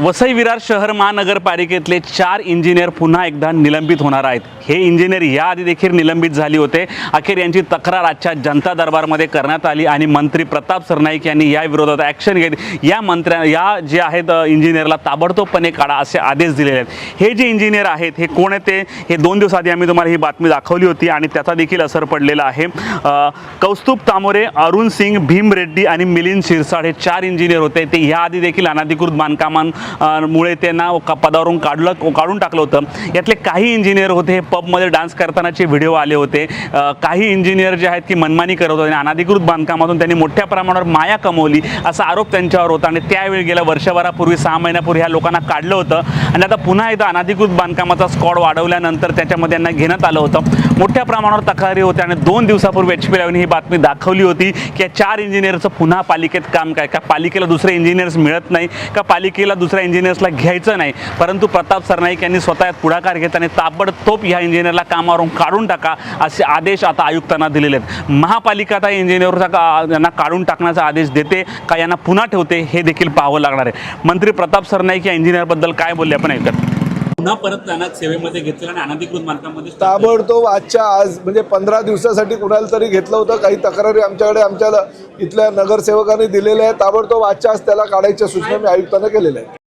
वसई विरार शहर महानगरपालिकेतले चार इंजिनियर पुन्हा एकदा निलंबित होणार आहेत. हे इंजिनियर याआधी देखील निलंबित झाले होते. अखेर यांची तक्रार आजच्या जनता दरबारमध्ये करण्यात आली आणि मंत्री प्रताप सरनाईक यांनी या विरोधात ॲक्शन घेत या मंत्र्या या जे आहेत इंजिनियरला ताबडतोबपणे काढा असे आदेश दिलेले आहेत. हे जे इंजिनियर आहेत हे कोण आहेत ते हे दोन दिवस आधी आम्ही तुम्हाला ही बातमी दाखवली होती आणि त्याचा देखील असर पडलेला आहे. कौस्तुभ तामोरे अरुण सिंग भीम रेड्डी आणि मिलिंद शिरसाड हे चार इंजिनियर होते. ते याआधी देखील अनाधिकृत बांधकामां मुळे त्यांना क- पदावरून काढलं काढून टाकलं होतं. यातले काही इंजिनियर होते हे पबमध्ये डान्स करतानाचे व्हिडिओ आले होते. काही इंजिनियर जे आहेत की मनमानी करत होते. आणि अनाधिकृत बांधकामातून त्यांनी मोठ्या प्रमाणावर माया कमवली असा आरोप त्यांच्यावर होता. आणि त्यावेळी गेल्या वर्षभरापूर्वी सहा महिन्यापूर्वी ह्या लोकांना काढलं होतं. आणि आता पुन्हा एकदा अनाधिकृत बांधकामाचा स्कॉड वाढवल्यानंतर त्याच्यामध्ये यांना घेण्यात आलं होतं. मोठ्या प्रमाणावर तक्रारी होत्या आणि दोन दिवसापूर्वी एच पी ही बातमी दाखवली होती की या चार इंजिनियरचं पुन्हा पालिकेत काम काय? का पालिकेला दुसरे इंजिनियर्स मिळत नाही? का पालिकेला दुसऱ्या इंजिनियर्सला घ्यायचं नाही. परंतु प्रताप सरनाईक यांनी स्वतः यात पुढाकार घेत आणि ताबडतोब ह्या इंजिनियरला कामावरून काढून टाका असे आदेश आता आयुक्तांना दिलेले आहेत. महापालिका आता इंजिनियरचा का यांना काढून टाकण्याचा आदेश देते का यांना पुन्हा ठेवते हे देखील पाहावं लागणार आहे. मंत्री प्रताप सरनाईक या इंजिनियरबद्दल काय बोलले आपण ऐकत पुन्हा परत त्यांना सेवेमध्ये घेतलेलं आणि अनधिकृत ताबडतोब आजच्या आज म्हणजे पंधरा दिवसासाठी कुणाला तरी घेतलं होतं. काही तक्रारी आमच्याकडे आमच्या इथल्या नगरसेवकांनी दिलेल्या आहेत. ताबडतोब आजच्या आज त्याला काढायच्या सूचना मी आयुक्तांना केलेल्या आहेत.